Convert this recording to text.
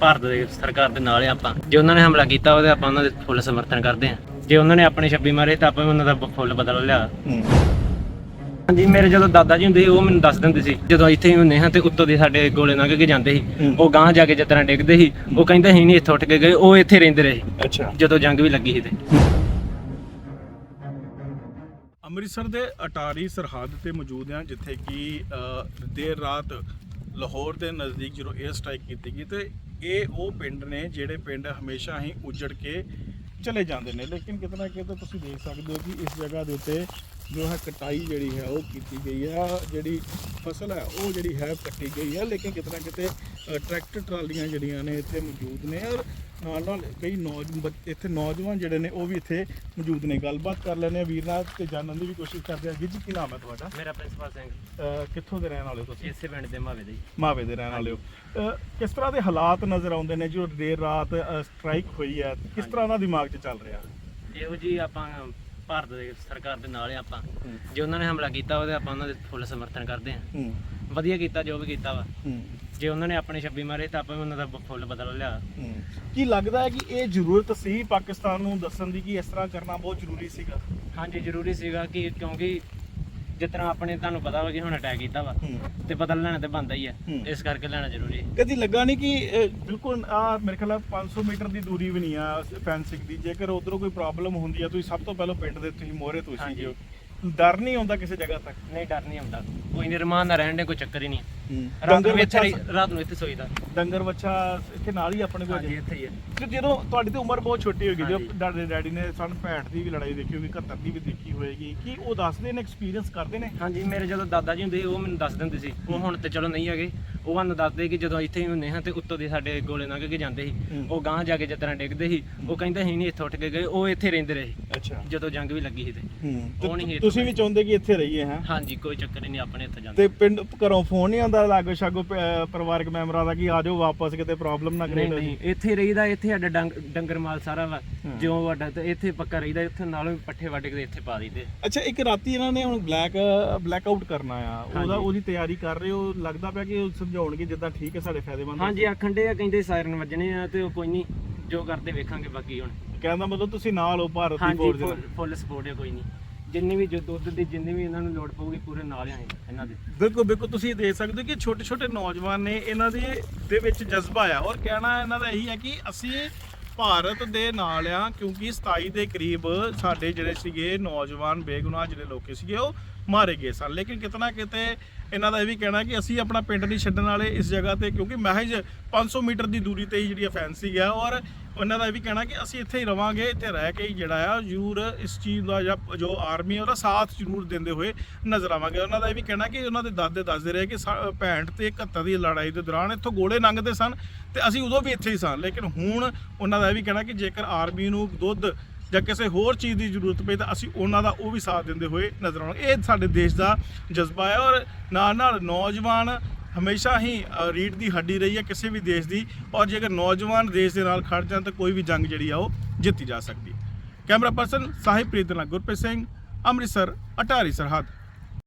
ਭਾਰਤ ਦੇ ਸਰਕਾਰ ਦੇ ਨਾਲ ਆ ਆਪਾਂ। ਜੇ ਉਹਨਾਂ ਨੇ ਹਮਲਾ ਕੀਤਾ ਉਹਦੇ ਆਪਾਂ ਉਹਨਾਂ ਦੇ ਫੁੱਲ ਸਮਰਥਨ ਕਰਦੇ ਆ ਜੇ ਉਹਨਾਂ ਨੇ ਆਪਣੇ ਛੱਬੀ ਮਾਰੇ ਤਾਂ ਆਪਾਂ ਵੀ ਉਹਨਾਂ ਦਾ ਫੁੱਲ ਬਦਲ ਲਿਆ। ਹਾਂਜੀ ਮੇਰੇ ਜਦੋਂ ਦਾਦਾ ਜੀ ਹੁੰਦੇ ਸੀ ਉਹ ਮੈਨੂੰ ਦੱਸ ਦਿੰਦੇ ਸੀ। ਜਦੋਂ ਇੱਥੇ ਹੀ ਹੁੰਦੇ ਹਾਂ ਤੇ ਉੱਤੋਂ ਦੀ ਸਾਡੇ ਗੋਲੇ ਲੰਘ ਕੇ ਜਾਂਦੇ ਸੀ। ਉਹ ਗਾਂਹ ਜਾ ਕੇ ਤਰ੍ਹਾਂ ਡਿੱਗਦੇ ਸੀ ਉਹ ਕਹਿੰਦੇ ਸੀ ਨਹੀਂ ਇੱਥੋਂ ਉੱਠ ਕੇ ਗਏ। ਉਹ ਇੱਥੇ ਰਹਿੰਦੇ ਰਹੇ। ਅੱਛਾ। ਜਦੋਂ ਜੰਗ ਵੀ ਲੱਗੀ ਸੀ ਤੇ। ਅੰਮ੍ਰਿਤਸਰ ਦੇ ਅਟਾਰੀ ਸਰਹੱਦ ਤੇ ਮੌਜੂਦ ਹਾਂ ਜਿੱਥੇ ਕਿ ਦੇਰ ਰਾਤ ਲਾਹੌਰ ਦੇ ਨਜ਼ਦੀਕ ਜਦੋਂ 에ਅਰ ਸਟ੍ਰਾਈਕ ਕੀਤੀ ਗਈ ਤੇ ਇਹ ਉਹ ਪਿੰਡ ਨੇ ਜਿਹੜੇ ਪਿੰਡ ਹਮੇਸ਼ਾ ਹੀ ਉਜੜ ਕੇ ਚਲੇ ਜਾਂਦੇ ਨੇ। ਲੇਕਿਨ ਕਿਤੇ ਨਾ ਕਿਤੇ ਤੁਸੀਂ ਦੇਖ ਸਕਦੇ ਹੋ ਕਿ ਇਸ ਜਗ੍ਹਾ ਦੇ ਉੱਤੇ ਜੋ ਹੈ ਕਟਾਈ ਜਿਹੜੀ ਹੈ ਉਹ ਕੀਤੀ ਗਈ ਹੈ ਜਿਹੜੀ ਫਸਲ ਹੈ ਉਹ ਜਿਹੜੀ ਹੈ ਕੱਟੀ ਗਈ ਹੈ ਲੇਕਿਨ ਕਿਤੇ ਨਾ ਕਿਤੇ ਟਰੈਕਟਰ ਟਰਾਲੀਆਂ ਜਿਹੜੀਆਂ ਨੇ ਇੱਥੇ ਮੌਜੂਦ ਨੇ ਔਰ ਨਾਲ ਨਾਲ ਕਈ ਨੌਜਵਾਨ ਇੱਥੇ ਨੌਜਵਾਨ ਜਿਹੜੇ ਨੇ ਉਹ ਵੀ ਇੱਥੇ ਮੌਜੂਦ ਨੇ। ਗੱਲਬਾਤ ਕਰ ਲੈਂਦੇ ਆ ਵੀਰ ਨਾਲ ਤੇ ਜਾਣਨ ਦੀ ਵੀ ਕੋਸ਼ਿਸ਼ ਕਰਦੇ ਆ ਵੀਰ ਜੀ ਕੀ ਨਾਮ ਹੈ ਤੁਹਾਡਾ? ਮੇਰਾ ਪ੍ਰਿੰਸੀਪਲ ਸਿੰਘ। ਕਿੱਥੋਂ ਦੇ ਰਹਿਣ ਵਾਲੇ ਹੋ ਤੁਸੀਂ? ਇਸੇ ਪਿੰਡ ਦੇ ਮਾਵੇ ਦੇ। ਮਾਵੇ ਦੇ ਰਹਿਣ ਵਾਲੇ ਹੋ। ਕਿਸ ਤਰ੍ਹਾਂ ਦੇ ਹਾਲਾਤ ਨਜ਼ਰ ਆਉਂਦੇ ਨੇ ਜੋ ਦੇਰ ਰਾਤ ਸਟ੍ਰਾਈਕ ਹੋਈ ਹੈ? ਕਿਸ ਤਰ੍ਹਾਂ ਦਾ ਦਿਮਾਗ 'ਚ ਚੱਲ ਰਿਹਾ? ਇਹੋ ਜੀ ਆਪਾਂ ਭਾਰਤ ਦੇ ਸਰਕਾਰ ਦੇ ਨਾਲ ਆ ਆਪਾਂ ਜੇ ਉਹਨਾਂ ਨੇ ਹਮਲਾ ਕੀਤਾ ਉਹਦੇ ਆਪਾਂ ਉਹਨਾਂ ਦੇ ਫੁੱਲ ਸਮਰਥਨ ਕਰਦੇ ਆ ਹੂੰ। ਵਧੀਆ ਕੀਤਾ ਜੋ ਵੀ ਕੀਤਾ ਵਾ। ਹੂੰ। ਜੇ ਉਹਨਾਂ ਨੇ ਆਪਣੇ ਛੱਬੀ ਮਾਰੇ ਤਾਂ ਆਪਾਂ ਵੀ ਉਹਨਾਂ ਦਾ ਫੁੱਲ ਬਦਲ ਲਿਆ। ਹੂੰ। ਕੀ ਲੱਗਦਾ ਹੈ ਕਿ ਇਹ ਜ਼ਰੂਰਤ ਸੀ ਪਾਕਿਸਤਾਨ ਨੂੰ ਦੱਸਣ ਦੀ ਕਿ ਇਸ ਤਰ੍ਹਾਂ ਕਰਨਾ ਬਹੁਤ ਜ਼ਰੂਰੀ ਸੀਗਾ? ਹਾਂਜੀ ਜ਼ਰੂਰੀ ਸੀਗਾ ਕਿ ਕਿਉਂਕਿ ਜਿਸ ਤਰ੍ਹਾਂ ਆਪਣੇ ਤੁਹਾਨੂੰ ਪਤਾ ਵਾ ਕਿ ਹੁਣ ਅਟੈਕ ਕੀਤਾ ਵਾ ਤੇ ਬਦਲ ਲੈਣਾ ਤੇ ਬੰਦਾ ਹੀ ਆ। ਹੂੰ। ਇਸ ਕਰਕੇ ਲੈਣਾ ਜ਼ਰੂਰੀ ਹੈ ਕਦੀ ਲੱਗਾ ਨਹੀਂ ਕਿ ਅਹ, ਬਿਲਕੁਲ ਆ ਮੇਰੇ ਖਿਆਲ ਨਾਲ 500 ਮੀਟਰ ਦੀ ਦੂਰੀ ਵੀ ਨਹੀਂ ਆ ਫੈਂਸਿੰਗ ਦੀ। ਜੇਕਰ ਉਧਰੋਂ ਕੋਈ ਪ੍ਰੋਬਲਮ ਹੁੰਦੀ ਆ ਤੁਸੀਂ ਸਭ ਤੋਂ ਪਹਿਲਾਂ ਪਿੰਡ ਦੇ ਤੁਸੀਂ ਮੋਹਰੇ ਤੁਸੀਂ ਹਾਂਜੀ। ਡਰ ਨਹੀਂ ਆਉਂਦਾ ਕਿਸੇ ਜਗ੍ਹਾ ਤੱਕ? ਨਹੀਂ ਡਰ ਨਹੀਂ ਆਉਂਦਾ। ਕੋਈ ਨਿਰਮਾਨ ਨਾ ਰਹਿਣ ਦੇ ਕੋਈ ਚੱਕਰ ਹੀ ਨਹੀਂ। ਰਾਤ ਨੂੰ ਇੱਥੇ ਬੱਚਾ ਰਹੀ- ਰਾਤ ਨੂੰ ਇੱਥੇ ਸੋਈਦਾ ਡੰਗਰ ਬੱਚਾ ਇੱਥੇ ਨਾਲ ਹੀ ਆਪਣੇ ਕੋਲ ਹਾਂਜੀ ਜੇ। ਇੱਥੇ ਹੀ ਹੈ। ਤੇ ਜਦੋਂ ਤੁਹਾਡੀ ਤੇ ਉਮਰ ਬਹੁਤ ਛੋਟੀ ਹੋਗੀ ਜਦੋਂ ਹਾਂਜੀ। ਤੁਹਾਡੇ ਡੈਡੀ ਨੇ ਸਨ 65 ਦੀ ਵੀ ਲੜਾਈ ਦੇਖੀ ਹੋਗੀ 71 ਦੀ ਵੀ ਦੇਖੀ ਹੋਏਗੀ ਕੀ ਉਹ ਦੱਸਦੇ ਨੇ ਐਕਸਪੀਰੀਅੰਸ ਕਰਦੇ ਨੇ? ਹਾਂਜੀ ਮੇਰੇ ਜਦੋਂ ਦਾਦਾ ਜੀ ਹੁੰਦੇ ਸੀ ਉਹ ਮੈਨੂੰ ਦੱਸ ਦਿੰਦੇ ਸੀ। ਉਹ ਹੁਣ ਤੇ ਚਲੋ ਨਹੀਂ ਹੈਗੇ। ਉਹ ਸਾਨੂੰ ਦੱਸਦੇ ਕਿ ਜਦੋਂ ਇੱਥੇ ਹੀ ਹੁੰਦੇ ਹਾਂ ਤੇ ਉੱਤੋਂ ਦੀ ਸਾਡੇ ਗੋਲੇ ਲੰਘ ਕੇ ਜਾਂਦੇ ਸੀ। ਉਹ ਗਾਂਹ ਜਾ ਕੇ ਤਰ੍ਹਾਂ ਡਿੱਗਦੇ ਸੀ ਉਹ ਕਹਿੰਦੇ ਸੀ ਨਹੀਂ ਇੱਥੋਂ ਉੱਠ ਕੇ ਗਏ ਉਹ ਇੱਥੇ ਰਹਿੰਦੇ ਰਹੇ। ਅੱਛਾ। ਜਦੋਂ ਜੰਗ ਵੀ ਲੱਗੀ ਸੀ ਤੇ। ਉਹ ਨਹੀਂ ਹੂੰ ਇੱਥੇ ਤੁਸੀਂ ਵੀ ਚਾਹੁੰਦੇ ਕਿ ਇੱਥੇ ਰਹੀਏ ਹੈ? ਹਾਂਜੀ ਕੋਈ ਚੱਕਰ ਨਹੀਂ ਆਪਣੇ ਇੱਥੇ ਜਾਂਦੇ। ਤੇ ਪਿੰਡ ਘਰੋਂ ਫੋਨ ਨਹੀਂ ਆਉਂਦਾ? ਲਾਗੋ ਛਾਗੋ ਪ- ਪਰਿਵਾਰਕ ਮੈਂਬਰਾਂ ਦਾ ਕਿ ਆ ਜਾਓ ਵਾਪਸ ਕਿਤੇ ਪ੍ਰੋਬਲਮ ਨਾ ਕਰੇ ਨਹੀਂ ਇੱਥੇ ਰਹੀਦਾ ਇੱਥੇ ਸਾਡਾ ਡੰਗ- ਡੰਗਰ ਮਾਲ ਸਾਰਾ ਵਾ। ਜਿਉਂ ਵੱਡਾ ਤੇ ਇੱਥੇ ਪੱਕਾ ਰਹੀਦਾ ਇੱਥੇ ਨਾਲੋਂ ਵੀ ਪੱਠੇ ਵੱਢ ਕੇ ਇੱਥੇ ਪਾ ਦਈਦੇ ਅੱਛਾ ਇੱਕ ਰਾਤੀ ਇਹਨਾਂ ਨੇ ਹੁਣ ਬਲੈਕ ਬਲੈਕ ਆਊਟ ਕਰਨਾ ਆ। ਉਹਦਾ। ਉਹਦੀ ਤਿਆਰੀ ਕਰ ਰਹੇ ਹੋ? ਲੱਗਦਾ ਪਿਆ ਕਿ ਉਹ ਸਮਝਾਉਣਗੇ ਜਿੱਦਾਂ ਠੀਕ ਹੈ ਸਾਡੇ ਫਾਇਦੇਮੰਦ ਹਾਂਜੀ ਆਖਣ ਦੇ ਆ ਕਹਿੰਦੇ ਸਾਇਰਨ ਵੱਜਣੇ ਆ ਤੇ ਉਹ ਕੋਈ ਨਹੀਂ ਜੋ ਕਰਦੇ ਵੇਖਾਂਗੇ ਬਾਕੀ ਹੁਣ। ਕਹਿੰਦਾ ਮਤਲਬ ਤੁਸੀਂ ਨਾਲ ਹੋ ਭਾਰਤ ਦੀ ਹਾਂਜੀ ਫੌਜ ਦੇ ਨਾਲ। ਫੁੱਲ ਸਪੋਰਟ ਹੈ ਕੋਈ ਨਹੀਂ। ਜਿੰਨੀ ਵੀ ਜੋ ਦੁੱਧ ਦੀ ਜਿੰਨੀ ਵੀ ਇਹਨਾਂ ਨੂੰ ਲੋੜ ਪਊਗੀ ਪੂਰੇ ਨਾਲ ਆ ਇਹਨਾਂ ਦੇ। ਬਿਲਕੁਲ ਬਿਲਕੁਲ, ਤੁਸੀਂ ਦੇਖ ਸਕਦੇ ਹੋ ਕਿ ਛੋਟੇ ਛੋਟੇ ਨੌਜਵਾਨ ਨੇ ਇਹਨਾਂ ਦੇ ਦੇ ਵਿੱਚ ਜਜ਼ਬਾ ਆ ਔਰ ਕਹਿਣਾ ਇਹਨਾਂ ਦਾ ਇਹੀ ਹੈ ਕਿ ਅਸੀਂ ਭਾਰਤ ਦੇ ਨਾਲ ਆ, ਕਿਉਂਕਿ 27 ਦੇ ਕਰੀਬ ਸਾਡੇ ਜਿਹੜੇ ਸੀਗੇ ਨੌਜਵਾਨ ਬੇਗੁਨਾਹ ਜਿਹੜੇ ਲੋਕੀ ਸੀਗੇ, ਉਹ ਮਾਰੇ ਗਏ ਸਨ। ਲੇਕਿਨ ਕਿਤਨਾ ਕਿਤੇ ਇਹਨਾਂ ਦਾ ਇਹ ਵੀ ਕਹਿਣਾ ਕਿ ਅਸੀਂ ਆਪਣਾ ਪਿੰਡ ਨਹੀਂ ਛੱਡਣ ਵਾਲੇ ਇਸ ਜਗ੍ਹਾ ਤੇ, ਕਿਉਂਕਿ ਮਹਿਜ 500 ਮੀਟਰ ਦੀ ਦੂਰੀ ਤੇ ਹੀ ਜਿਹੜੀ ਫੈਂਸੀ ਆ, ਔਰ ਉਹਨਾਂ ਦਾ ਇਹ ਵੀ ਕਹਿਣਾ ਕਿ ਅਸੀਂ ਇੱਥੇ ਹੀ ਰਵਾਂਗੇ, ਇੱਥੇ ਰਹਿ ਕੇ ਹੀ ਜਿਹੜਾ ਆ, ਜ਼ਰੂਰ ਇਸ ਚੀਜ਼ ਦਾ ਜਾਂ ਜੋ ਆਰਮੀ ਉਹਦਾ ਸਾਥ ਜ਼ਰੂਰ ਦਿੰਦੇ ਹੋਏ ਨਜ਼ਰ ਆਵਾਂਗੇ। ਉਹਨਾਂ ਦਾ ਇਹ ਵੀ ਕਹਿਣਾ ਕਿ ਉਹਨਾਂ ਦੇ ਦਾਦੇ ਦੱਸਦੇ ਰਹੇ ਕਿ ਸਾ- 65 ਤੇ 71 ਦੀ ਲੜਾਈ ਦੇ ਦੌਰਾਨ ਇੱਥੋਂ ਗੋਲੇ ਲੰਘਦੇ ਸਨ ਤੇ ਅਸੀਂ ਉਦੋਂ ਵੀ ਇੱਥੇ ਹੀ ਸਾਂ। ਲੇਕਿਨ ਹੁਣ ਉਹਨਾਂ ਦਾ ਇਹ ਵੀ ਕਹਿਣਾ ਕਿ ਜੇਕਰ ਆਰਮੀ ਨੂੰ ਦੁੱਧ ਜਾਂ ਕਿਸੇ ਹੋਰ ਚੀਜ਼ ਦੀ ਜ਼ਰੂਰਤ ਪਈ ਤਾਂ ਅਸੀਂ ਉਹਨਾਂ ਦਾ ਉਹ ਵੀ ਸਾਥ ਦਿੰਦੇ ਹੋਏ ਨਜ਼ਰ ਆਉਣਗੇ ਇਹ ਸਾਡੇ ਦੇਸ਼ ਦਾ ਜਜ਼ਬਾ ਹੈ ਔਰ ਨਾਲ ਨਾਲ ਨੌਜਵਾਨ ਹਮੇਸ਼ਾ ਹੀ ਅ, ਰੀੜ ਦੀ ਹੱਡੀ ਰਹੀ ਹੈ ਕਿਸੇ ਵੀ ਦੇਸ਼ ਦੀ ਔਰ ਜੇਕਰ ਨੌਜਵਾਨ ਦੇਸ਼ ਦੇ ਨਾਲ ਖੜ ਜਾਣ ਤਾਂ ਕੋਈ ਵੀ ਜੰਗ ਜਿਹੜੀ ਆ ਉਹ ਜਿੱਤੀ ਜਾ ਸਕਦੀ। ਕੈਮਰਾ ਪਰਸਨ ਸਾਹਿਬ ਪ੍ਰੀਤ ਨਾਲ ਗੁਰਪ੍ਰੀਤ ਸਿੰਘ ਅੰਮ੍ਰਿਤਸਰ ਅਟਾਰੀ ਸਰਹੱਦ।